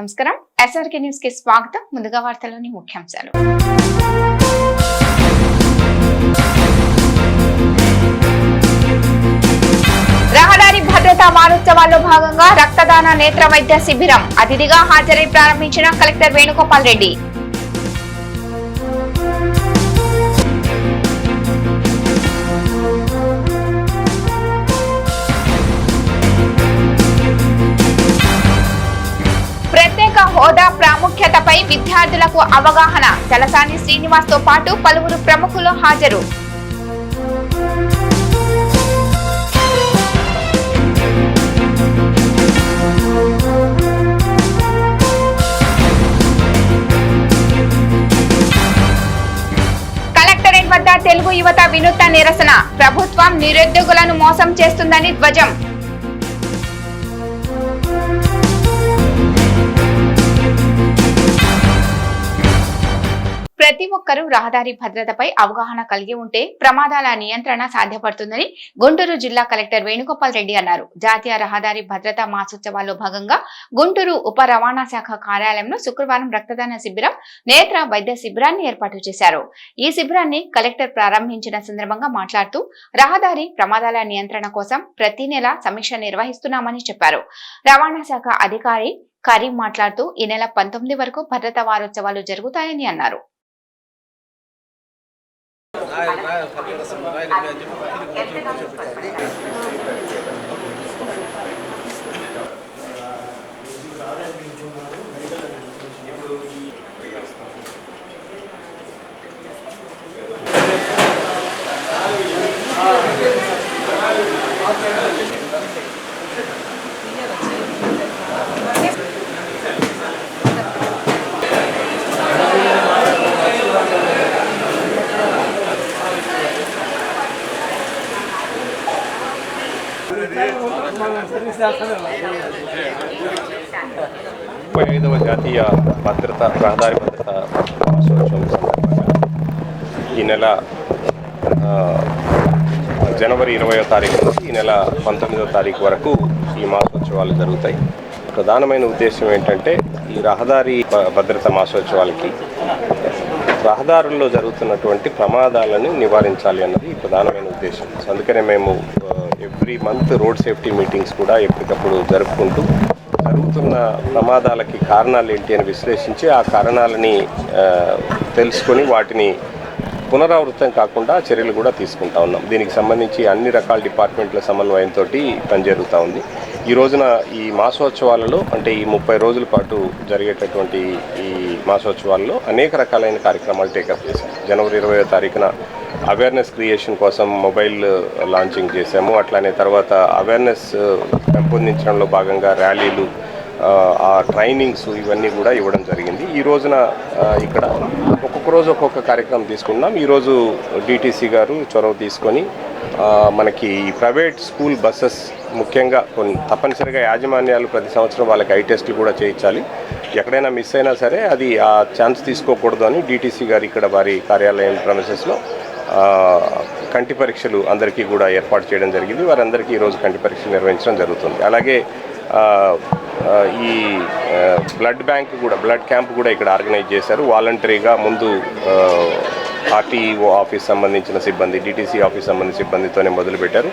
నమస్కారం. ఎస్ఆర్కే న్యూస్కి స్వాగతం. ముందుగా వార్తలోని ముఖ్యాంశాలు. రహదారి భద్రతా వారోత్సవాల్లో భాగంగా రక్తదాన నేత్ర వైద్య శిబిరం అతిథిగా హాజరై ప్రారంభించిన కలెక్టర్ వేణుగోపాల్ రెడ్డి. విద్యార్థులకు అవగాహన. తలసాని శ్రీనివాస్తో పాటు పలువురు ప్రముఖులు హాజరు. కలెక్టరేట్ వద్ద తెలుగు యువత వినూత్న నిరసన. ప్రభుత్వం నిరుద్యోగులను మోసం చేస్తుందని ధ్వజం. ఒక్కరూ రహదారి భద్రతపై అవగాహన కలిగి ఉంటే ప్రమాదాల నియంత్రణ సాధ్యపడుతుందని గుంటూరు జిల్లా కలెక్టర్ వేణుగోపాల్ రెడ్డి అన్నారు. జాతీయ రహదారి భద్రతా మాసోత్సవాల్లో భాగంగా గుంటూరు ఉప రవాణా శాఖ కార్యాలయంలో శుక్రవారం రక్తదాన శిబిరం నేత్ర వైద్య శిబిరాన్ని ఏర్పాటు చేశారు. ఈ శిబిరాన్ని కలెక్టర్ ప్రారంభించిన సందర్భంగా మాట్లాడుతూ రహదారి ప్రమాదాల నియంత్రణ కోసం ప్రతి నెల సమీక్ష నిర్వహిస్తున్నామని చెప్పారు. రవాణా శాఖ అధికారి కరీం మాట్లాడుతూ ఈ నెల పంతొమ్మిది వరకు భద్రతా వారోత్సవాలు జరుగుతాయని అన్నారు. 买的买他别的什么买的买的他就不就不叫买了 జాతీయ భద్రత రహదారి భద్రత మాసోత్సవం సందర్భంగా ఈ నెల జనవరి ఇరవయో తారీఖు నుంచి ఈ నెల పంతొమ్మిదవ తారీఖు వరకు ఈ మాసోత్సవాలు జరుగుతాయి. ప్రధానమైన ఉద్దేశం ఏంటంటే ఈ రహదారి భద్రత మాసోత్సవాలకి రహదారుల్లో జరుగుతున్నటువంటి ప్రమాదాలను నివారించాలి అన్నది ప్రధానమైన ఉద్దేశం. అందుకనే మేము every month road safety meetings కూడా ఎప్పటికప్పుడు జరుపుకుంటూ జరుగుతున్న ప్రమాదాలకి కారణాలు ఏంటి అని విశ్లేషించి ఆ కారణాలని తెలుసుకొని వాటిని పునరావృతం కాకుండా చర్యలు కూడా తీసుకుంటా ఉన్నాం. దీనికి సంబంధించి అన్ని రకాల డిపార్ట్మెంట్ల సమన్వయంతో పని జరుగుతూ ఉంది. ఈ రోజున ఈ మాసోత్సవాలలో అంటే ఈ ముప్పై రోజుల పాటు జరిగేటటువంటి ఈ మాసోత్సవాల్లో అనేక రకాలైన కార్యక్రమాలు టేకప్ చేశాం. జనవరి ఇరవై తారీఖున అవేర్నెస్ క్రియేషన్ కోసం మొబైల్ లాంచింగ్ చేశాము. అట్లానే తర్వాత అవేర్నెస్ పెంపొందించడంలో భాగంగా ర్యాలీలు ఆ, ట్రైనింగ్స్ ఇవన్నీ కూడా ఇవ్వడం జరిగింది. ఈ రోజున ఇక్కడ ఒక్కొక్క రోజు ఒక్కొక్క కార్యక్రమం తీసుకున్నాం ఈరోజు డిటీసీ గారు చొరవ తీసుకొని మనకి ప్రైవేట్ స్కూల్ బస్సెస్ ముఖ్యంగా కొన్ని తప్పనిసరిగా యాజమాన్యాలు ప్రతి సంవత్సరం వాళ్ళకి ఐ టెస్టులు కూడా చేయించాలి. ఎక్కడైనా మిస్ అయినా సరే అది ఆ ఛాన్స్ తీసుకోకూడదు అని డిటీసీ గారు ఇక్కడ వారి కార్యాలయం ప్రమిసెస్లో కంటి పరీక్షలు అందరికీ కూడా ఏర్పాటు చేయడం జరిగింది. వారందరికీ ఈరోజు కంటి పరీక్షలు నిర్వహించడం జరుగుతుంది. అలాగే ఈ బ్లడ్ బ్యాంక్ కూడా బ్లడ్ క్యాంప్ కూడా ఇక్కడ ఆర్గనైజ్ చేశారు. వాలంటరీగా ముందు ఆర్టీఓ ఆఫీస్ సంబంధించిన సిబ్బంది డిటీసీ ఆఫీస్ సంబంధించిన సిబ్బందితోనే మొదలుపెట్టారు.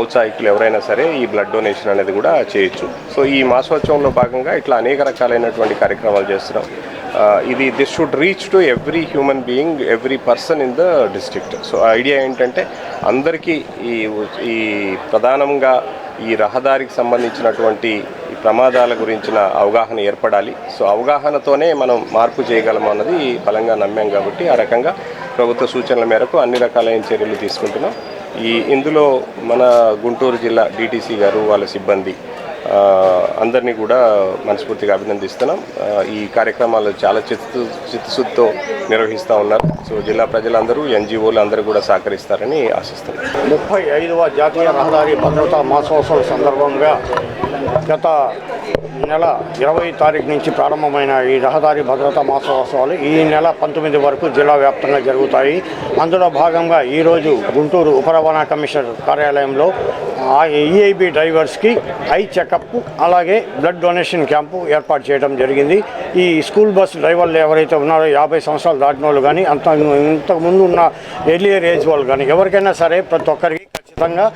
ఔత్సాహికులు ఎవరైనా సరే ఈ బ్లడ్ డొనేషన్ అనేది కూడా చేయొచ్చు. సో ఈ మాసోత్సవంలో భాగంగా ఇట్లా అనేక రకాలైనటువంటి కార్యక్రమాలు చేస్తున్నాం. ఇది this should reach to every human being every person in the district so idea ఏంటంటే అందరికీ ఈ ఈ ప్రధానంగా ఈ రహదారికి సంబంధించినటువంటి ఈ ప్రమాదాల గురించిన అవగాహన ఏర్పడాలి. సో అవగాహనతోనే మనం మార్పు చేయగలము అన్నది బలంగా నమ్మాం కాబట్టి ఆ రకంగా ప్రభుత్వ సూచనల మేరకు అన్ని రకాలైన చర్యలు తీసుకుంటున్నాం. ఈ ఇందులో మన గుంటూరు జిల్లా డీటీసీ గారు వాళ్ళ సిబ్బంది అందరినీ కూడా మనస్ఫూర్తిగా అభినందిస్తున్నాం. ఈ కార్యక్రమాలు చాలా చిత్తు చిత్తశుద్ధితో నిర్వహిస్తూ ఉన్నారు. సో జిల్లా ప్రజలందరూ ఎన్జిఓలు అందరూ కూడా సహకరిస్తారని ఆశిస్తున్నాం. ముప్పై ఐదవ జాతీయ రహదారి భద్రతా మాసోత్సవం సందర్భంగా గత నెల ఇరవై తారీఖు నుంచి ప్రారంభమైన ఈ రహదారి భద్రతా మాసోత్సవాలు ఈ నెల పంతొమ్మిది వరకు జిల్లా వ్యాప్తంగా జరుగుతాయి. అందులో భాగంగా ఈరోజు గుంటూరు ఉప రవాణా కమిషనర్ కార్యాలయంలో ఈఐబి డ్రైవర్స్కి ఐ చెకప్ అలాగే బ్లడ్ డొనేషన్ క్యాంపు ఏర్పాటు చేయడం జరిగింది. ఈ స్కూల్ బస్ డ్రైవర్లు ఎవరైతే ఉన్నారో యాభై సంవత్సరాలు దాటిన వాళ్ళు కానీ అంత ఇంతకుముందు ఉన్న ఎర్లియర్ ఏజ్ వాళ్ళు కానీ ఎవరికైనా సరే ప్రతి ఒక్కరికి ఖచ్చితంగా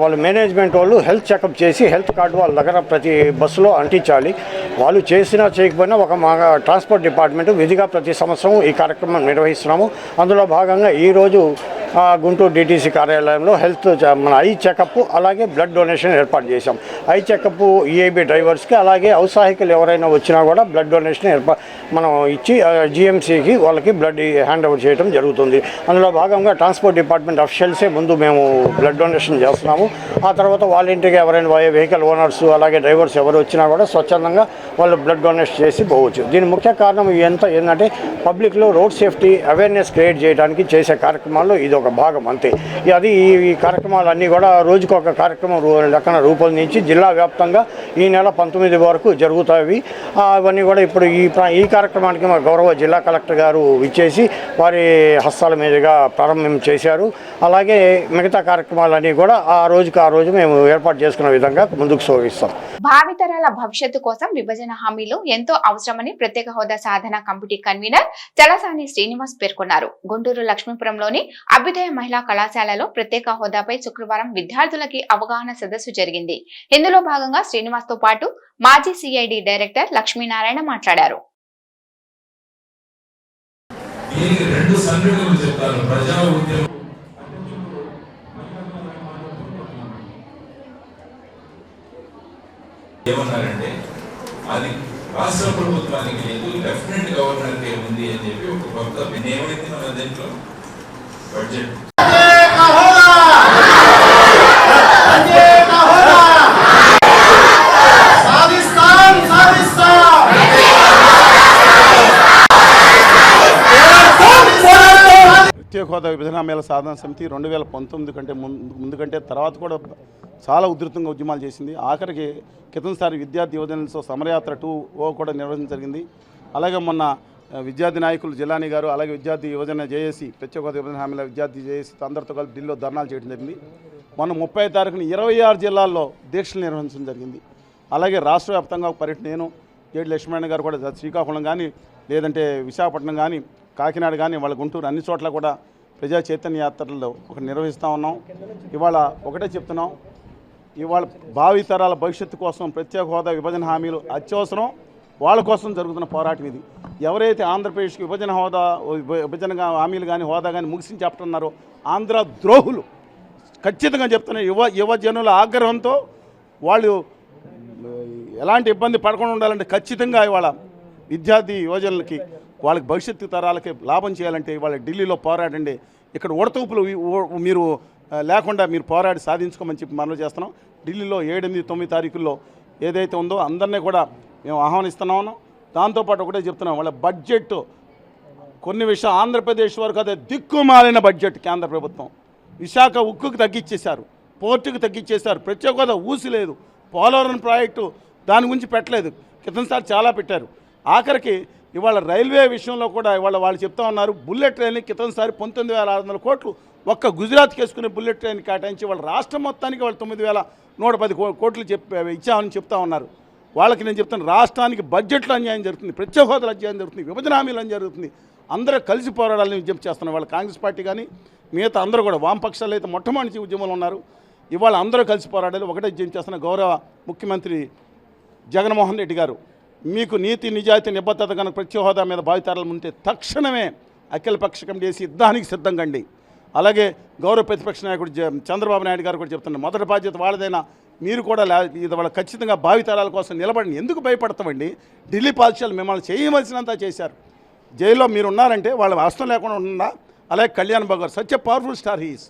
వాళ్ళు మేనేజ్మెంట్ వాళ్ళు హెల్త్ చెకప్ చేసి హెల్త్ కార్డు వాళ్ళ దగ్గర ప్రతి బస్సులో అంటించాలి. వాళ్ళు చేసినా చేయకపోయినా ఒక మా ట్రాన్స్పోర్ట్ డిపార్ట్మెంట్ విధిగా ప్రతి సంవత్సరం ఈ కార్యక్రమం నిర్వహిస్తున్నాము. అందులో భాగంగా ఈరోజు గుంటూరు డిటీసీ కార్యాలయంలో హెల్త్ మన ఐ చెకప్ అలాగే బ్లడ్ డొనేషన్ ఏర్పాటు చేశాం. ఐ చెకప్ ఈఐబి డ్రైవర్స్కి అలాగే ఔత్సాహికులు ఎవరైనా వచ్చినా కూడా బ్లడ్ డొనేషన్ ఏర్పా మనం ఇచ్చి జిఎంసీకి వాళ్ళకి బ్లడ్ హ్యాండ్ ఓవర్ చేయడం జరుగుతుంది. అందులో భాగంగా ట్రాన్స్పోర్ట్ డిపార్ట్మెంట్ అఫీషియల్సే ముందు మేము బ్లడ్ డొనేషన్ చేస్తున్నాము. ఆ తర్వాత వాళ్ళ ఇంటికి ఎవరైనా వెహికల్ ఓనర్స్ అలాగే డ్రైవర్స్ ఎవరు వచ్చినా కూడా స్వచ్ఛందంగా వాళ్ళు బ్లడ్ డొనేషన్ చేసి పోవచ్చు. దీని ముఖ్య కారణం ఎంత ఏంటంటే పబ్లిక్లో రోడ్ సేఫ్టీ అవేర్నెస్ క్రియేట్ చేయడానికి చేసే కార్యక్రమాల్లో ఇది ఒక భాగం అంతే. అది ఈ కార్యక్రమాలు కార్యక్రమాలన్నీ కూడా రోజుకు ఒక కార్యక్రమం లెక్కన రూపొందించి జిల్లా వ్యాప్తంగా ఈ నెల పంతొమ్మిది వరకు జరుగుతాయి. అవన్నీ కూడా ఇప్పుడు ఈ ఈ కార్యక్రమానికి మా గౌరవ జిల్లా కలెక్టర్ గారు ఇచ్చేసి వారి హస్తాల మీదుగా ప్రారంభం చేశారు. అలాగే మిగతా కార్యక్రమాలన్నీ కూడా ఆ రోజుకి ఆ రోజు మేము ఏర్పాటు చేసుకున్న విధంగా ముందుకు సాగిస్తాం. భావితరాల భవిష్యత్తు కోసం విభజన హామీలు ఎంతో అవసరమని ప్రత్యేక హోదా సాధన కమిటీ కన్వీనర్ చలసాని శ్రీనివాస్ పేర్కొన్నారు. గుంటూరు లక్ష్మీపురంలోని ఉపాధ్యాయ మహిళా కళాశాలలో ప్రత్యేక హోదాపై శుక్రవారం విద్యార్థులకి అవగాహన సదస్సు జరిగింది. ఇందులో భాగంగా శ్రీనివాస్తో పాటు మాజీ సిఐడి డైరెక్టర్ లక్ష్మీనారాయణ మాట్లాడారు. ఏమన్నారంటే అది రాష్ట్ర ప్రభుత్వానికి లేదు లెఫ్టినెంట్ గవర్నర్ ఉంది అని చెప్పి ఒక కొత్త ఏమైతే మన దీంట్లో బడ్జెట్ ప్రత్యేక హోదా విభజన మేళ సాధన సమితి రెండు వేల పంతొమ్మిది కంటే ముందు ముందు కంటే తర్వాత కూడా చాలా ఉధృతంగా ఉద్యమాలు చేసింది. ఆఖరికి క్రితంసారి విద్యార్థి యువజనలతో సమరయాత్ర టూ ఓ కూడా నిర్వహించడం జరిగింది. అలాగే మొన్న విద్యార్థి నాయకులు జిల్లాని గారు అలాగే విద్యార్థి యువజన జేఏసీ ప్రత్యేక విభజన హామీల విద్యార్థి జేఏసీ అందరితో కలిపి ఢిల్లీలో ధర్నాలు చేయడం జరిగింది. మొన్న ముప్పై తారీఖున ఇరవై ఆరు జిల్లాల్లో దీక్షలు నిర్వహించడం జరిగింది. అలాగే రాష్ట్ర వ్యాప్తంగా ఒక పర్యటన నేను జేడి లక్ష్మణ గారు కూడా శ్రీకాకుళం కానీ లేదంటే విశాఖపట్నం కానీ కాకినాడ కానీ వాళ్ళ గుంటూరు అన్ని చోట్ల కూడా ప్రజా చైతన్య యాత్రల్లో ఒక నిర్వహిస్తూ ఉన్నాం. ఇవాళ ఒకటే చెప్తున్నాం. ఇవాళ భావితరాల భవిష్యత్తు కోసం ప్రత్యేక హోదా విభజన హామీలు అత్యవసరం. వాళ్ళ కోసం జరుగుతున్న పోరాటం ఇది. ఎవరైతే ఆంధ్రప్రదేశ్కి విభజన హోదా విభజన హామీలు కానీ హోదా కానీ ముగిసి చెప్తున్నారో ఆంధ్ర ద్రోహులు. ఖచ్చితంగా చెప్తున్న యువ యువజనుల ఆగ్రహంతో వాళ్ళు ఎలాంటి ఇబ్బంది పడకుండా ఉండాలంటే ఖచ్చితంగా ఇవాళ విద్యార్థి యువజనులకి వాళ్ళకి భవిష్యత్తు తరాలకి లాభం చేయాలంటే ఇవాళ ఢిల్లీలో పోరాడండి. ఇక్కడ ఉడతూపులు మీరు లేకుండా మీరు పోరాడి సాధించుకోమని చెప్పి మనవి చేస్తున్నాం. ఢిల్లీలో ఏడెనిమిది తొమ్మిది తారీఖుల్లో ఏదైతే ఉందో అందరినీ కూడా మేము ఆహ్వానిస్తున్నాము. దాంతోపాటు ఒకటే చెప్తున్నాం వాళ్ళ బడ్జెట్ కొన్ని విషయాలు ఆంధ్రప్రదేశ్ వరకు అదే దిక్కుమాలిన బడ్జెట్ కేంద్ర ప్రభుత్వం. విశాఖ ఉక్కుకు తగ్గించేశారు పోర్టుకు తగ్గించేశారు ప్రత్యేక హోదా ఊసి లేదు. పోలవరం ప్రాజెక్టు దాని గురించి పెట్టలేదు. క్రితంసారి చాలా పెట్టారు. ఆఖరికి ఇవాళ రైల్వే విషయంలో కూడా ఇవాళ వాళ్ళు చెప్తా ఉన్నారు బుల్లెట్ ట్రైన్ క్రితంసారి పంతొమ్మిది వేల ఆరు వందల కోట్లు ఒక్క గుజరాత్కి వేసుకునే బుల్లెట్ ట్రైన్ కేటాయించి వాళ్ళ రాష్ట్రం మొత్తానికి వాళ్ళు తొమ్మిది వేల నూట పది కోట్లు చెప్ ఇచ్చామని చెప్తా ఉన్నారు. వాళ్ళకి నేను చెప్తాను రాష్ట్రానికి బడ్జెట్లో అన్యాయం జరుగుతుంది ప్రత్యేక హోదాలు అన్యాయం జరుగుతుంది విభజన హామీలు అన్యాయం జరుగుతుంది. అందరూ కలిసి పోరాడాలని విజ్ఞప్తి చేస్తున్నారు. వాళ్ళ కాంగ్రెస్ పార్టీ కానీ మిగతా అందరూ కూడా వామపక్షాలు అయితే మొట్టమొదటి ఉద్యమంలో ఉన్నారు. ఇవాళ అందరూ కలిసి పోరాడాలి. ఒకటే విజ్ఞప్తి చేస్తున్న గౌరవ ముఖ్యమంత్రి జగన్మోహన్ రెడ్డి గారు. మీకు నీతి నిజాయితీ నిబద్ధత కనుక ప్రత్యేక హోదా మీద బాధితారాలు ఉంటే తక్షణమే అఖిలపక్ష కమిటీ వేసి యుద్ధానికి సిద్ధం కండి అలాగే గౌరవ ప్రతిపక్ష నాయకుడు జ- చంద్రబాబు నాయుడు గారు కూడా చెప్తున్నారు. మొదటి బాధ్యత వాళ్ళదైనా? మీరు కూడా లే ఇది వాళ్ళ ఖచ్చితంగా భావితరాల కోసం నిలబడి ఎందుకు భయపడతామండి? ఢిల్లీ పాఠశాలలు మిమ్మల్ని చేయవలసినంత చేశారు. జైల్లో మీరు ఉన్నారంటే వాళ్ళ హస్తం లేకుండా ఉన్నా అలాగే Kalyan Babu garu such powerful star he's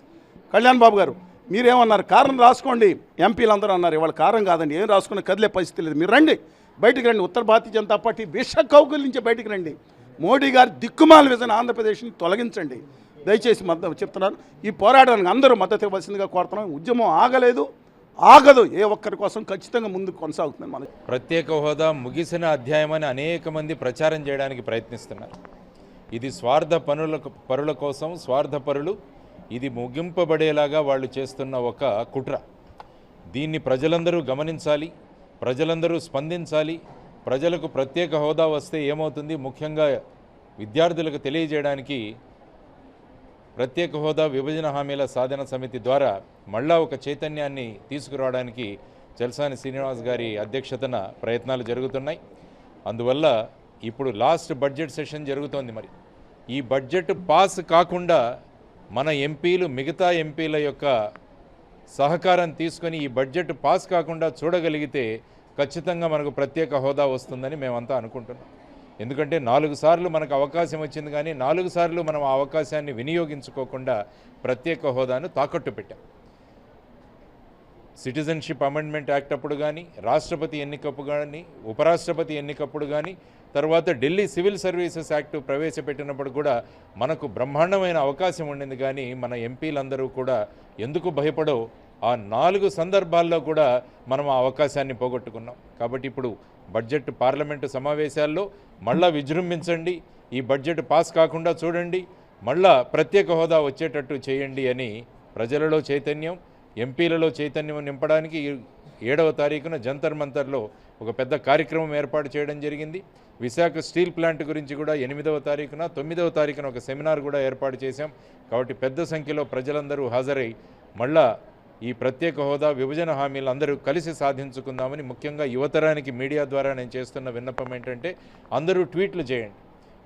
Kalyan Babu garu మీరేమన్నారు? కారణం రాసుకోండి. ఎంపీలు అందరూ అన్నారు. ఇవాళ కారణం కాదండి. ఏం రాసుకున్న కదిలే పరిస్థితి లేదు. మీరు రండి. బయటికి రండి. ఉత్తర భారతీయ జనతా పార్టీ విష కౌకుల నుంచి బయటికి రండి. మోడీ గారి దిక్కుమాల విజన్ ఆంధ్రప్రదేశ్ని తొలగించండి. దయచేసి మద్దతు చెప్తున్నాను. ఈ పోరాటానికి అందరూ మద్దతు ఇవ్వాల్సిందిగా కోరుతున్నాం. ఉద్యమం ఆగలేదు. ఆగదు. ఏ ఒక్కరి కోసం ఖచ్చితంగా ముందుకు కొనసాగుతుంది మన ప్రత్యేక హోదా ముగిసిన అధ్యాయమని అనేక మంది ప్రచారం చేయడానికి ప్రయత్నిస్తున్నారు. ఇది స్వార్థ పనుల పరుల కోసం స్వార్థ పరులు ఇది ముగింపబడేలాగా వాళ్ళు చేస్తున్న ఒక కుట్ర. దీన్ని ప్రజలందరూ గమనించాలి ప్రజలందరూ స్పందించాలి. ప్రజలకు ప్రత్యేక హోదా వస్తే ఏమవుతుంది? ముఖ్యంగా విద్యార్థులకు తెలియజేయడానికి ప్రత్యేక హోదా విభజన హామీల సాధన సమితి ద్వారా మళ్ళా ఒక చైతన్యాన్ని తీసుకురావడానికి జల్సాని శ్రీనివాస్ గారి అధ్యక్షతన ప్రయత్నాలు జరుగుతున్నాయి. అందువల్ల ఇప్పుడు లాస్ట్ బడ్జెట్ సెషన్ జరుగుతోంది మరి. ఈ బడ్జెట్ పాస్ కాకుండా మన ఎంపీలు మిగతా ఎంపీల యొక్క సహకారం తీసుకొని ఈ బడ్జెట్ పాస్ కాకుండా చూడగలిగితే ఖచ్చితంగా మనకు ప్రత్యేక హోదా వస్తుందని మేమంతా అనుకుంటున్నాం. ఎందుకంటే నాలుగు సార్లు మనకు అవకాశం వచ్చింది కానీ నాలుగు సార్లు మనం ఆ అవకాశాన్ని వినియోగించుకోకుండా ప్రత్యేక హోదాను తాకట్టు పెట్టాం. సిటిజన్షిప్ అమెండ్మెంట్ యాక్ట్ అప్పుడు కానీ రాష్ట్రపతి ఎన్నికప్పుడు కానీ ఉపరాష్ట్రపతి ఎన్నికప్పుడు కానీ తర్వాత ఢిల్లీ సివిల్ సర్వీసెస్ యాక్ట్ ప్రవేశపెట్టినప్పుడు కూడా మనకు బ్రహ్మాండమైన అవకాశం ఉండింది కానీ మన ఎంపీలందరూ కూడా ఎందుకు భయపడో ఆ నాలుగు సందర్భాల్లో కూడా మనం ఆ అవకాశాన్ని పోగొట్టుకున్నాం. కాబట్టి ఇప్పుడు బడ్జెట్ పార్లమెంటు సమావేశాల్లో మళ్ళా విజృంభించండి. ఈ బడ్జెట్ పాస్ కాకుండా చూడండి. మళ్ళా ప్రత్యేక హోదా వచ్చేటట్టు చేయండి అని ప్రజలలో చైతన్యం ఎంపీలలో చైతన్యం నింపడానికి ఏడవ తారీఖున జంతర్ మంతర్లో ఒక పెద్ద కార్యక్రమం ఏర్పాటు చేయడం జరిగింది. విశాఖ స్టీల్ ప్లాంట్ గురించి కూడా ఎనిమిదవ తారీఖున తొమ్మిదవ తారీఖున ఒక సెమినార్ కూడా ఏర్పాటు చేశాం. కాబట్టి పెద్ద సంఖ్యలో ప్రజలందరూ హాజరై మళ్ళా ఈ ప్రత్యేక హోదా విభజన హామీలు అందరూ కలిసి సాధించుకుందామని ముఖ్యంగా యువతరానికి మీడియా ద్వారా నేను చేస్తున్న విన్నపం ఏంటంటే అందరూ ట్వీట్లు చేయండి.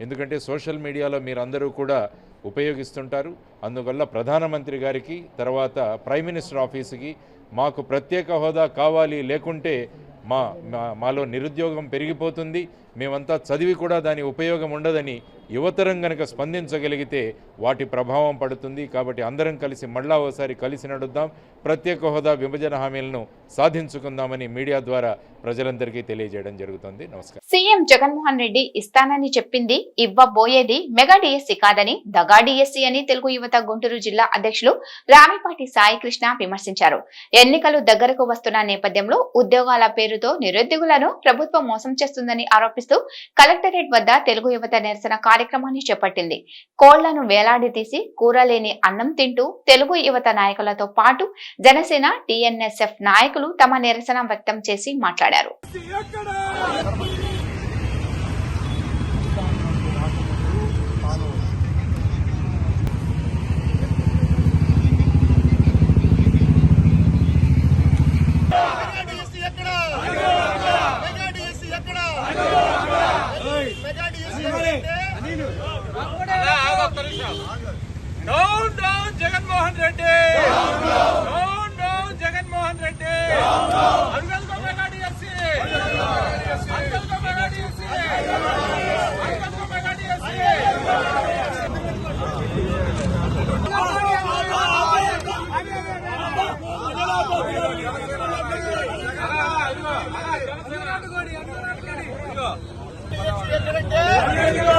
ఎందుకంటే సోషల్ మీడియాలో మీరు అందరూ కూడా ఉపయోగిస్తుంటారు. అందువల్ల ప్రధానమంత్రి గారికి తర్వాత ప్రైమ్ మినిస్టర్ ఆఫీసుకి మాకు ప్రత్యేక హోదా కావాలి లేకుంటే మా మా- మాలో నిరుద్యోగం పెరిగిపోతుంది. మేమంతా చదివి కూడా దాని ఉపయోగం ఉండదని యువతరం గనక స్పందించగలిగితే వాటి ప్రభావం పడుతుంది. కాబట్టి అందరం కలిసి మళ్ళా ఒకసారి కలిసి నడుద్దాం. ప్రత్యేక హోదా విభజన హామీలను సాధించుకుందామని మీడియా ద్వారా ప్రజలందరికీ తెలియజేయడం జరుగుతుంది. నమస్కారం. సీఎం జగన్మోహన్ రెడ్డి ఇస్తానని చెప్పింది ఇవ్వబోయేది మెగా డిఎస్సి కాదని దగా డిఎస్సి అని తెలుగు యువత గుంటూరు జిల్లా అధ్యక్షులు రామిపాటి సాయికృష్ణ విమర్శించారు. ఎన్నికలు దగ్గరకు వస్తున్న నేపథ్యంలో ఉద్యోగాల పేరుతో నిరుద్యోగులను ప్రభుత్వం మోసం చేస్తుందని ఆరోపిస్తూ కలెక్టరేట్ వద్ద తెలుగు యువత నిరసన కార్యక్రమాన్ని చేపట్టింది. కోళ్ళను వేలాడి తీసి కూరలేని అన్నం తింటూ తెలుగు యువత నాయకులతో పాటు జనసేన టీఎన్ఎస్ఎఫ్ నాయకులు తమ నిరసన వ్యక్తం చేసి మాట్లాడారు డిఎస్సీ ఎక్కడ మెగా డిఎస్సీ ఎక్కడ mega DSC down down Jaganmohan Reddy down down Jaganmohan Reddy అడుగడుగు మెగా డిఎస్సి అడుగడుగు మెగా డిఎస్సి అడుగడుగు మెగా డిఎస్సి ఎక్కడంటే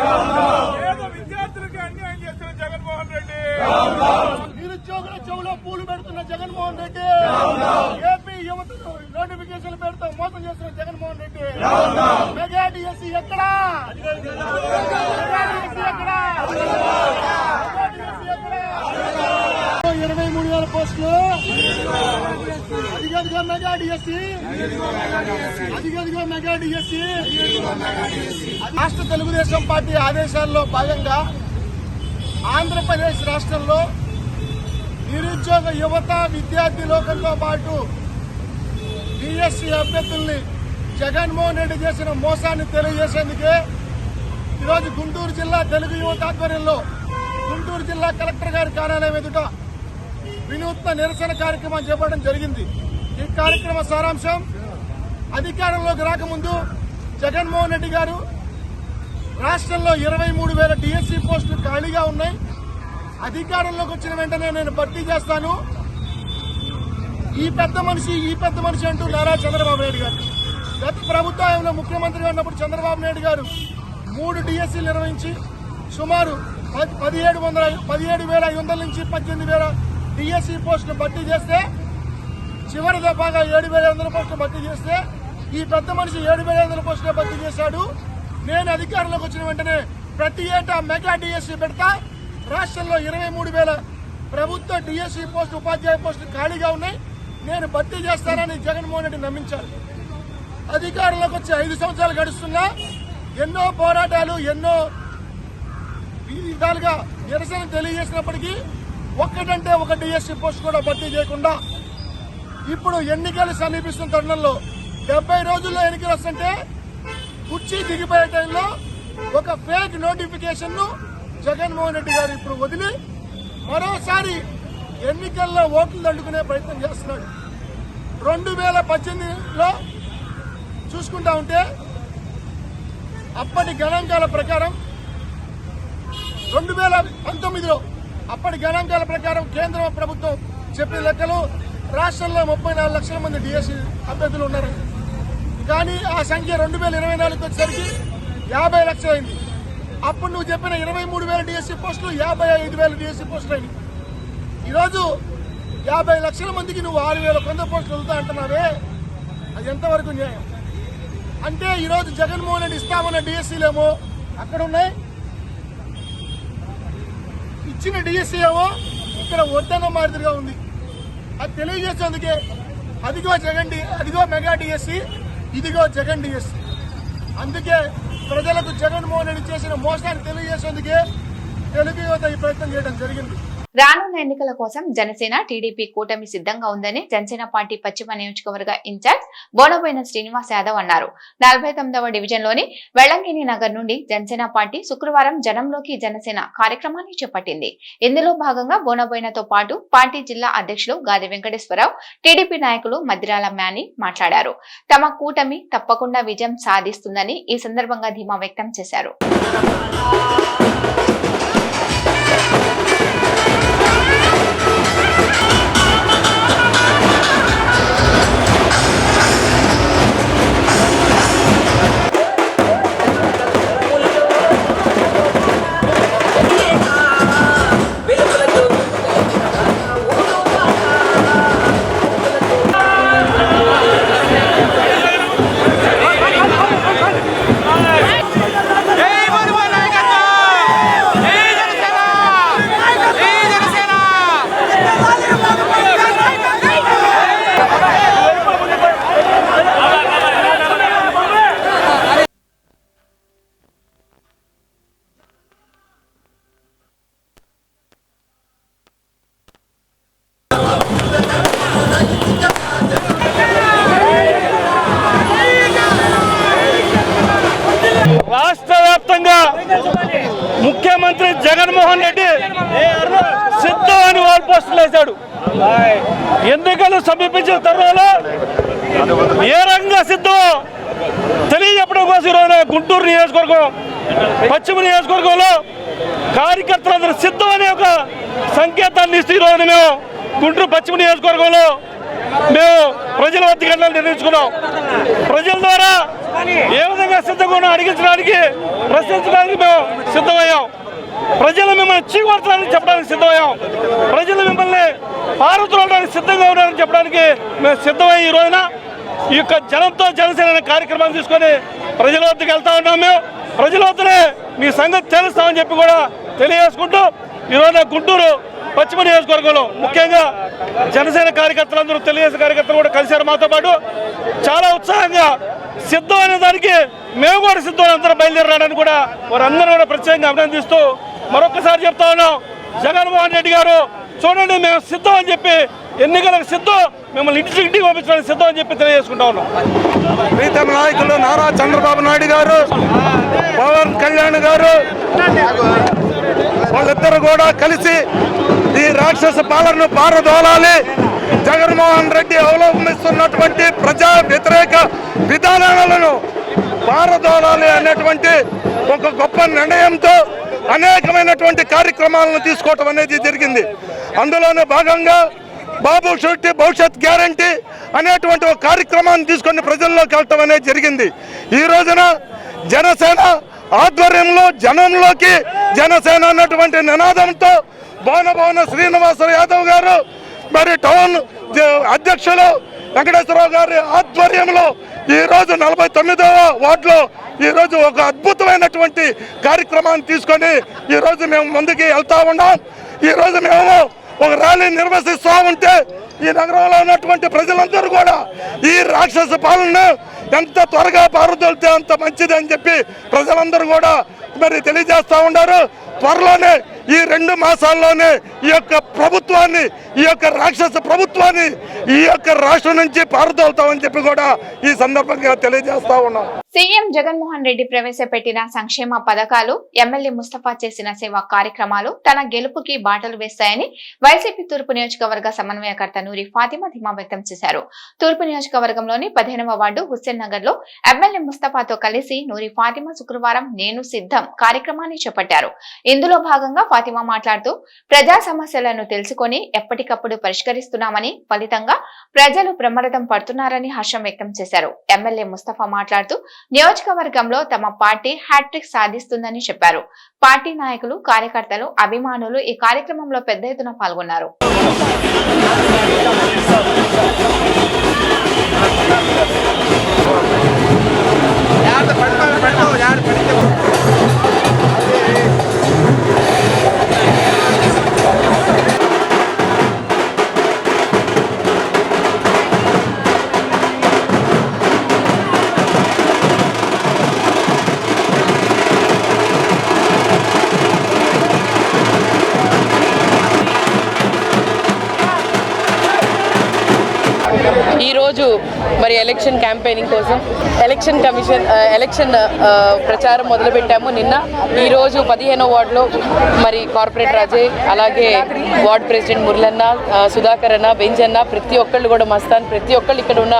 పేద విద్యార్థులకి అన్యాయం చేస్తున్న జగన్మోహన్ రెడ్డి. నిరుద్యోగుల చెవులో పూలు పెడుతున్న జగన్మోహన్ రెడ్డి. ఏపీ యువతను నోటిఫికేషన్ పెడుతూ మోసం చేస్తున్న జగన్మోహన్ రెడ్డి. మెగా డిఎస్సీ ఎక్కడ మెగా డిఎస్సీ ఎక్కడ మెగా డిఎస్సీ ఎక్కడ ఇరవై మూడు వేల పోస్టులు అదిగదిగో మెగా డిఎస్సి. అదిగదిగో మెగా డిఎస్సి. రాష్ట్ర తెలుగుదేశం పార్టీ ఆదేశాల్లో భాగంగా ఆంధ్రప్రదేశ్ రాష్ట్రంలో నిరుద్యోగ యువత విద్యార్థి లోకంతో పాటు డిఎస్సి అభ్యర్థుల్ని జగన్మోహన్ రెడ్డి చేసిన మోసాన్ని తెలియజేసేందుకే ఈరోజు గుంటూరు జిల్లా తెలుగు యువత ఆధ్వర్యంలో గుంటూరు జిల్లా కలెక్టర్ గారి కార్యాలయం ఎదుట వినూత్న నిరసన కార్యక్రమం చేపట్టడం జరిగింది. ఈ కార్యక్రమ సారాంశం అధికారంలోకి రాకముందు జగన్మోహన్ రెడ్డి గారు రాష్ట్రంలో ఇరవై మూడు వేల డిఎస్సీ పోస్టులు ఖాళీగా ఉన్నాయి. అధికారంలోకి వచ్చిన వెంటనే నేను భర్తీ చేస్తాను. ఈ పెద్ద మనిషి ఈ పెద్ద మనిషి అంటూ నారా చంద్రబాబు నాయుడు గారు. గత ప్రభుత్వంలో ముఖ్యమంత్రిగా ఉన్నప్పుడు చంద్రబాబు నాయుడు గారు మూడు డిఎస్సీలు నిర్వహించి సుమారు పది- పదిహేడు వందల పదిహేడు వేల ఐదు వందల నుంచి పద్దెనిమిది వేల డిఎస్సీ పోస్టులు భర్తీ చేస్తే చివరి దఫాగా ఏడు వేల ఐదు వందల పోస్టులు భర్తీ చేస్తే ఈ పెద్ద మనిషి ఏడు వేల ఐదు వందల పోస్టులు భర్తీ చేశాడు. నేను అధికారంలోకి వచ్చిన వెంటనే ప్రతి ఏటా మెగా డిఎస్సీ పెడతా. రాష్ట్రంలో ఇరవై మూడు వేల ప్రభుత్వ డిఎస్సీ పోస్టు ఉపాధ్యాయ పోస్టులు ఖాళీగా ఉన్నాయి. నేను భర్తీ చేస్తానని జగన్మోహన్ రెడ్డి నమ్మించారు. అధికారంలోకి వచ్చి ఐదు సంవత్సరాలు గడుస్తున్నా. ఎన్నో పోరాటాలు ఎన్నో విధాలుగా నిరసన తెలియజేసినప్పటికీ ఒక్కటంటే ఒక డిఎస్సీ పోస్ట్ కూడా భర్తీ చేయకుండా ఇప్పుడు ఎన్నికలు సమీపిస్తున్న తరుణంలో డెబ్బై రోజుల్లో ఎన్నికలు వస్తుంటే కుర్చీ దిగిపోయే టైంలో ఒక ఫేక్ నోటిఫికేషన్ను జగన్మోహన్ రెడ్డి గారు ఇప్పుడు వదిలి మరోసారి ఎన్నికల్లో ఓట్లు దండుకునే ప్రయత్నం చేస్తున్నాడు. రెండు వేల పద్దెనిమిదిలో చూసుకుంటా ఉంటే అప్పటి గణాంకాల ప్రకారం రెండు వేల పంతొమ్మిదిలో అప్పటి గణాంకాల ప్రకారం కేంద్ర ప్రభుత్వం చెప్పిన లెక్కలు రాష్ట్రంలో ముప్పై నాలుగు లక్షల మంది డిఎస్సి అభ్యర్థులు ఉన్నారు. కానీ ఆ సంఖ్య రెండు వేల ఇరవై నాలుగుకి వచ్చేసరికి యాభై లక్షలైంది అప్పుడు నువ్వు చెప్పిన ఇరవై మూడు వేల డిఎస్సి పోస్టులు యాభై ఐదు వేల డిఎస్సి పోస్టులు అయినాయి. ఈరోజు యాభై లక్షల మందికి నువ్వు ఆరు వేల కొంత పోస్టులు వదులుతా అంటున్నావే? అది ఎంతవరకు న్యాయం? అంటే ఈరోజు జగన్మోహన్ రెడ్డి ఇస్తామన్న డిఎస్సీలేమో అక్కడ ఉన్నాయి. ఇచ్చిన డిఎస్సీ ఏమో ఇక్కడ వద్దన్న మాదిరిగా ఉంది. అది తెలియజేసేందుకే అదిగో జగన్ డి అదిగో మెగా డిఎస్సి ఇదిగో జగన్ డిఎస్సి. అందుకే ప్రజలకు జగన్మోహన్ రెడ్డి చేసిన మోసాన్ని తెలియజేసేందుకే తెలుగు యువత ఈ ప్రయత్నం చేయడం జరిగింది. రానున్న ఎన్నికల కోసం జనసేన టీడీపీ కూటమి సిద్ధంగా ఉందని జనసేన పార్టీ పశ్చిమ నియోజకవర్గ ఇన్ఛార్జ్ బోనబోయిన శ్రీనివాస్ యాదవ్ అన్నారు. నలభై తొమ్మిదవ డివిజన్లోని వెళ్ళంగిని నగర్ నుండి జనసేన పార్టీ శుక్రవారం జనంలోకి జనసేన కార్యక్రమాన్ని చేపట్టింది. ఇందులో భాగంగా బోనబోయినతో పాటు పార్టీ జిల్లా అధ్యక్షులు గాది వెంకటేశ్వరరావు టీడీపీ నాయకులు మద్రాల మ్యాని మాట్లాడారు. తమ కూటమి తప్పకుండా విజయం సాధిస్తుందని ఈ సందర్భంగా ధీమా వ్యక్తం చేశారు. జగన్మోహన్ రెడ్డి సిద్ధం అని వాల్ పోస్టులు వేశాడు. ఎన్నికలు సమీపించిన తరుణంలో ఏ రంగా సిద్ధం తెలియజెప్పడం కోసం ఈరోజు గుంటూరు నియోజకవర్గం పశ్చిమ నియోజకవర్గంలో కార్యకర్తలందరూ సిద్ధం అనే ఒక సంకేతాన్ని ఇస్తూ ఈరోజు మేము గుంటూరు పశ్చిమ నియోజకవర్గంలో మేము ప్రజల వద్దకు వెళ్ళాలని నిర్ణయించుకున్నాం. ప్రజల ద్వారా ఏ విధంగా సిద్ధంగా అడిగించడానికి ప్రశ్నించడానికి మేము సిద్ధమయ్యాం. ప్రజలు మిమ్మల్ని చీకొడతారని చెప్పడానికి సిద్ధమయ్యాం. ప్రజలు మిమ్మల్ని పారుతులడానికి సిద్ధంగా ఉన్నారని చెప్పడానికి మేము సిద్ధమయ్యి ఈ రోజున ఈ యొక్క జనంతో జనసేన కార్యక్రమాన్ని తీసుకొని ప్రజల వద్దకు వెళ్తా ఉన్నాం మేము. ప్రజల వద్దనే మీ సంగతి తెలుస్తామని చెప్పి కూడా తెలియజేసుకుంటూ ఈ రోజున గుంటూరు పశ్చిమ నియోజకవర్గంలో ముఖ్యంగా జనసేన కార్యకర్తలందరూ తెలుగుదేశం కార్యకర్తలు కూడా కలిశారు మాతో పాటు. చాలా ఉత్సాహంగా సిద్ధం అనే దానికి మేము కూడా సిద్ధం అందరూ బయలుదేరడానికి కూడా వారందరూ కూడా ప్రత్యేకంగా అభినందిస్తూ మరొకసారి చెప్తా ఉన్నాం. జగన్మోహన్ రెడ్డి గారు చూడండి మేము సిద్ధం అని చెప్పి ఎన్నికలకు సిద్ధం మిమ్మల్ని ఇంటికి ఇంటికి పంపించడానికి సిద్ధం అని చెప్పి తెలియజేసుకుంటా ఉన్నాం. ప్రీతమ నాయకులు నారా చంద్రబాబు నాయుడు గారు పవన్ కళ్యాణ్ గారు వాళ్ళిద్దరు కూడా కలిసి ఈ రాక్షస పాలనను పారదోలాలి. జగన్మోహన్ రెడ్డి అవలంబిస్తున్నటువంటి ప్రజా వ్యతిరేక విధానాలను పారదోలాలి అనేటువంటి ఒక గొప్ప నిర్ణయంతో అనేకమైనటువంటి కార్యక్రమాలను తీసుకోవటం అనేది జరిగింది. అందులోనే భాగంగా బాబు షూరిటీ భవిష్యత్ గ్యారంటీ అనేటువంటి ఒక కార్యక్రమాన్ని తీసుకొని ప్రజల్లోకి వెళ్ళటం అనేది జరిగింది. ఈ రోజున జనసేన ఆధ్వర్యంలో జనంలోకి జనసేన అన్నటువంటి నినాదంతో భవన భవన శ్రీనివాస యాదవ్ గారు మరి టౌన్ అధ్యక్షులు వెంకటేశ్వరరావు గారి ఆధ్వర్యంలో ఈ రోజు నలభై తొమ్మిదవ వార్డులో ఈ రోజు ఒక అద్భుతమైనటువంటి కార్యక్రమాన్ని తీసుకొని ఈ రోజు మేము ముందుకి వెళ్తా ఉన్నాం. ఈ రోజు మేము ఒక ర్యాలీ నిర్వహిస్తూ ఉంటే ఈ నగరంలో ఉన్నటువంటి ప్రజలందరూ కూడా ఈ రాక్షస పాలన ఎంత త్వరగా పారుదొలితే అంత మంచిది అని చెప్పి ప్రజలందరూ కూడా మరి తెలియజేస్తూ ఉన్నారు. త్వరలోనే ఈ రెండు మాసాల్లోనే ఈ యొక్క ప్రభుత్వాన్ని ఈ యొక్క రాక్షస ప్రభుత్వాన్ని ఈ యొక్క రాష్ట్రం నుంచి పారుదోలుతామని చెప్పి కూడా ఈ సందర్భంగా తెలియజేస్తా ఉన్నాం. సీఎం జగన్మోహన్ రెడ్డి ప్రవేశపెట్టిన సంక్షేమ పథకాలు ఎమ్మెల్యే ముస్తఫా చేసిన సేవా కార్యక్రమాలు తన గెలుపుకి బాటలు వేస్తాయని వైసీపీ తూర్పు నియోజకవర్గ సమన్వయకర్త నూరి ఫాతిమా ధీమా వ్యక్తం చేశారు. తూర్పు నియోజకవర్గంలోని పదిహేనవ వార్డు హుస్సేన్ నగర్లో ఎమ్మెల్యే ముస్తఫాతో కలిసి నూరి ఫాతిమా శుక్రవారం నేను సిద్ధం కార్యక్రమాన్ని చేపట్టారు. ఇందులో భాగంగా ఫాతిమా మాట్లాడుతూ ప్రజా సమస్యలను తెలుసుకొని ఎప్పటికప్పుడు పరిష్కరిస్తున్నామని ఫలితంగా ప్రజలు ప్రమాదం పడుతున్నారని హర్షం వ్యక్తం చేశారు. ఎమ్మెల్యే ముస్తఫా మాట్లాడుతూ నియోజకవర్గంలో తమ పార్టీ హ్యాట్రిక్ సాధిస్తుందని చెప్పారు. పార్టీ నాయకులు కార్యకర్తలు అభిమానులు ఈ కార్యక్రమంలో పెద్ద ఎత్తున పాల్గొన్నారు. ఈరోజు ఎలక్షన్ క్యాంపెయినింగ్ కోసం ఎలక్షన్ కమిషన్ ఎలక్షన్ ప్రచారం మొదలుపెట్టాము. నిన్న ఈరోజు పదిహేనో వార్డులో మరి కార్పొరేటర్ అజయ్ అలాగే వార్డ్ ప్రెసిడెంట్ మురళన్న సుధాకరన్న సుధాకర్ అన్న బెంజన్న ప్రతి ఒక్కళ్ళు కూడా మస్తాన్ ప్రతి ఒక్కళ్ళు ఇక్కడ ఉన్న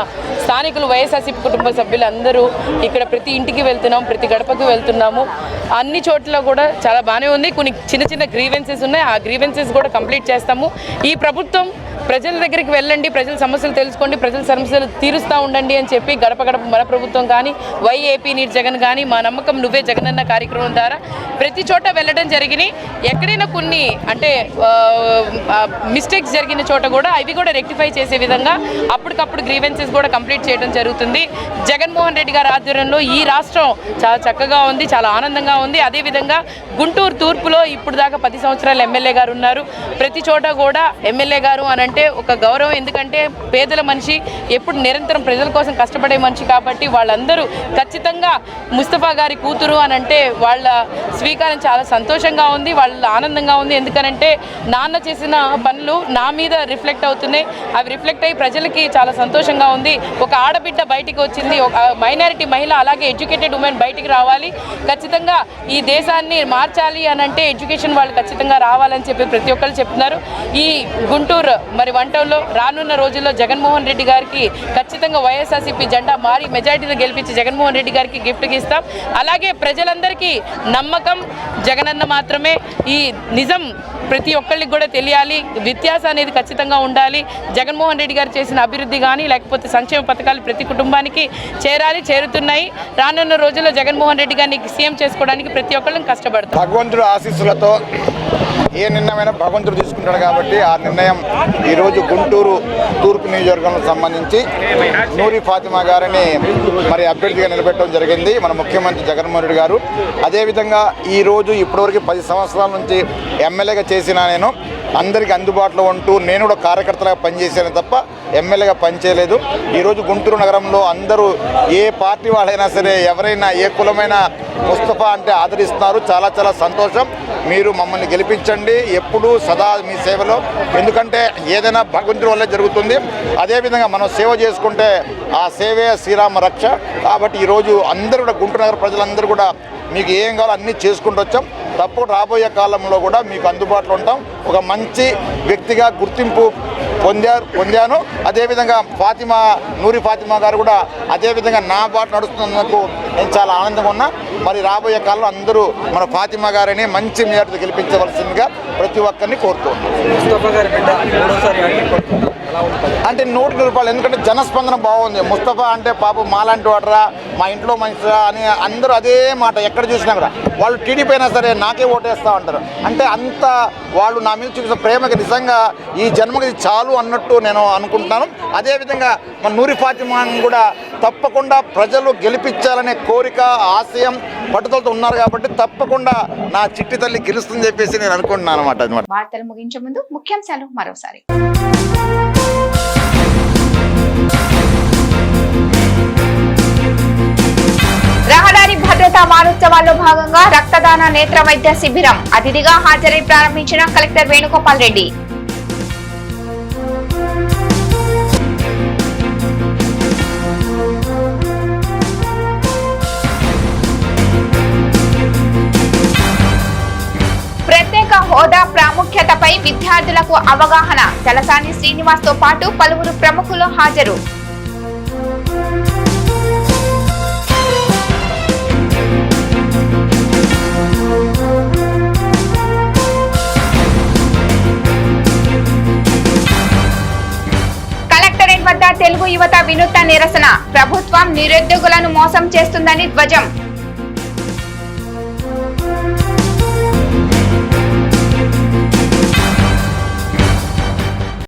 స్థానికులు వైఎస్ఆర్సీపీ కుటుంబ సభ్యులు అందరూ ఇక్కడ ప్రతి ఇంటికి వెళ్తున్నాం ప్రతి గడపకు వెళ్తున్నాము. అన్ని చోట్ల కూడా చాలా బాగానే ఉంది. కొన్ని చిన్న చిన్న గ్రీవెన్సెస్ ఉన్నాయి. ఆ గ్రీవెన్సెస్ కూడా కంప్లీట్ చేస్తాము. ఈ ప్రభుత్వం ప్రజల దగ్గరికి వెళ్ళండి ప్రజల సమస్యలు తెలుసుకోండి ప్రజల సమస్యలు తీరుస్తూ ఉండండి అని చెప్పి గడప గడప మన ప్రభుత్వం కానీ వైఏపీ నీట్ జగన్ కానీ మా నమ్మకం నువ్వే జగన్ అన్న కార్యక్రమం ద్వారా ప్రతి చోట వెళ్ళడం జరిగినాయి ఎక్కడైనా కొన్ని అంటే మిస్టేక్స్ జరిగిన చోట కూడా అవి కూడా రెక్టిఫై చేసే విధంగా అప్పటికప్పుడు గ్రీవెన్సెస్ కూడా కంప్లీట్ చేయడం జరుగుతుంది. జగన్మోహన్ రెడ్డి గారి ఆధ్వర్యంలో ఈ రాష్ట్రం చాలా చక్కగా ఉంది చాలా ఆనందంగా ఉంది. అదేవిధంగా గుంటూరు తూర్పులో ఇప్పుడు దాకా పది సంవత్సరాలు ఎమ్మెల్యే గారు ఉన్నారు. ప్రతి చోట కూడా ఎమ్మెల్యే గారు అని అంటే ఒక గౌరవం. ఎందుకంటే పేదల మనిషి ఎప్పుడు నిరంతరం ప్రజల కోసం కష్టపడే మనిషి కాబట్టి వాళ్ళందరూ ఖచ్చితంగా ముస్తఫా గారి కూతురు అని అంటే వాళ్ళ స్వీకారం చాలా సంతోషంగా ఉంది వాళ్ళ ఆనందంగా ఉంది. ఎందుకనంటే నాన్న చేసిన పనులు నా మీద రిఫ్లెక్ట్ అవుతున్నాయి. అవి రిఫ్లెక్ట్ అయ్యి ప్రజలకి చాలా సంతోషంగా ఉంది. ఒక ఒక ఆడబిడ్డ బయటికి వచ్చింది. ఒక మైనారిటీ మహిళ అలాగే ఎడ్యుకేటెడ్ ఉమెన్ బయటికి రావాలి. ఖచ్చితంగా ఈ దేశాన్ని మార్చాలి అని అంటే ఎడ్యుకేషన్ వాళ్ళు ఖచ్చితంగా రావాలని చెప్పి ప్రతి ఒక్కరు చెప్తున్నారు. ఈ గుంటూరు మరి వంటంలో రానున్న రోజుల్లో జగన్మోహన్ రెడ్డి గారికి ఖచ్చితంగా వైఎస్ఆర్సీపీ జెండా మారి మెజారిటీని గెలిపించి జగన్మోహన్ రెడ్డి గారికి గిఫ్ట్కి ఇస్తాం. అలాగే ప్రజలందరికీ నమ్మకం జగనన్న మాత్రమే. ఈ నిజం ప్రతి ఒక్కళ్ళకి కూడా తెలియాలి. వ్యత్యాసం అనేది ఖచ్చితంగా ఉండాలి. జగన్మోహన్ రెడ్డి గారు చేసిన అభివృద్ధి కానీ లేకపోతే సంక్షేమ పథకాలు ప్రతి కుటుంబానికి చేరాలి చేరుతున్నాయి. రానున్న రోజుల్లో జగన్మోహన్ రెడ్డి గారిని సీఎం చేసుకోవడానికి ప్రతి ఒక్కళ్ళని కష్టపడతారు భగవంతుడు ఆశీస్సులతో ఏ నిర్ణయమైనా భగవంతుడు తీసుకుంటాడు కాబట్టి ఆ నిర్ణయం ఈరోజు గుంటూరు తూర్పు నియోజకవర్గంకు సంబంధించి నూరి ఫాతిమా గారిని మరి అభ్యర్థిగా నిలబెట్టడం జరిగింది. మన ముఖ్యమంత్రి జగన్మోహన్ రెడ్డి గారు. అదేవిధంగా ఈరోజు ఇప్పటివరకు పది సంవత్సరాల నుంచి ఎమ్మెల్యేగా చేసిన నేను అందరికీ అందుబాటులో ఉంటూ నేను కూడా కార్యకర్తలుగా పనిచేశాను తప్ప ఎమ్మెల్యేగా పనిచేయలేదు. ఈరోజు గుంటూరు నగరంలో అందరూ ఏ పార్టీ వాళ్ళైనా సరే ఎవరైనా ఏ కులమైనా ముస్తఫా అంటే ఆదరిస్తున్నారు. చాలా చాలా సంతోషం. మీరు మమ్మల్ని గెలిపించండి. ఎప్పుడూ సదా మీ సేవలో. ఎందుకంటే ఏదైనా భగవంతుడి వల్లే జరుగుతుంది. అదేవిధంగా మనం సేవ చేసుకుంటే ఆ సేవే శ్రీరామ రక్ష. కాబట్టి ఈరోజు అందరూ కూడా గుంటూరు నగర ప్రజలందరూ కూడా మీకు ఏం కావాలో అన్నీ చేసుకుంటూ వచ్చాం. తప్పకుండా రాబోయే కాలంలో కూడా మీకు అందుబాటులో ఉంటాం. ఒక మంచి వ్యక్తిగా గుర్తింపు పొందారు పొందాను. అదేవిధంగా ఫాతిమా నూరి ఫాతిమా గారు కూడా అదేవిధంగా నా బాట నడుస్తున్నందుకు నేను చాలా ఆనందంగా ఉన్నా. మరి రాబోయే కాలంలో అందరూ మన ఫాతిమా గారిని మంచి మేరతో గెలిపించవలసిందిగా ప్రతి ఒక్కరిని కోరుతున్నాను అంటే నూటికి రూపాయలు ఎందుకంటే జనస్పందన బాగుంది. ముస్తఫా అంటే పాపం మాలాంటి వాడరా మా ఇంట్లో మనిషిరా అని అందరూ అదే మాట ఎక్కడ చూసినా కూడా. వాళ్ళు టీడీపీ అయినా సరే నాకే ఓటేస్తా ఉంటారు. అంటే అంత వాళ్ళు నా మీద చూపిస్తున్న ప్రేమకి నిజంగా ఈ జన్మకి ఇది చాలు అన్నట్టు నేను అనుకుంటున్నాను. అదేవిధంగా మన నూరి ఫాతిమాని కూడా తప్పకుండా ప్రజలు గెలిపించాలనే కోరిక ఆశయం పట్టుదలతో ఉన్నారు కాబట్టి తప్పకుండా నా చిట్టి తల్లి గెలుస్తుందని చెప్పేసి నేను అనుకుంటున్నాను అనమాట అనమాట వార్తలు ముగించే ముందు ముఖ్యాంశాలు మరోసారి. రహదారి భద్రతా వారోత్సవాల్లో భాగంగా రక్తదాన నేత్ర వైద్య శిబిరం అతిథిగా హాజరై ప్రారంభించిన కలెక్టర్ వేణుగోపాల్ రెడ్డి. విద్యార్థులకు అవగాహన. తలసాని శ్రీనివాస్తో పాటు పలువురు ప్రముఖులు హాజరు. కలెక్టరేట్ వద్ద తెలుగు యువత వినూత్న నిరసన. ప్రభుత్వం నిరుద్యోగులను మోసం చేస్తుందని ధ్వజం.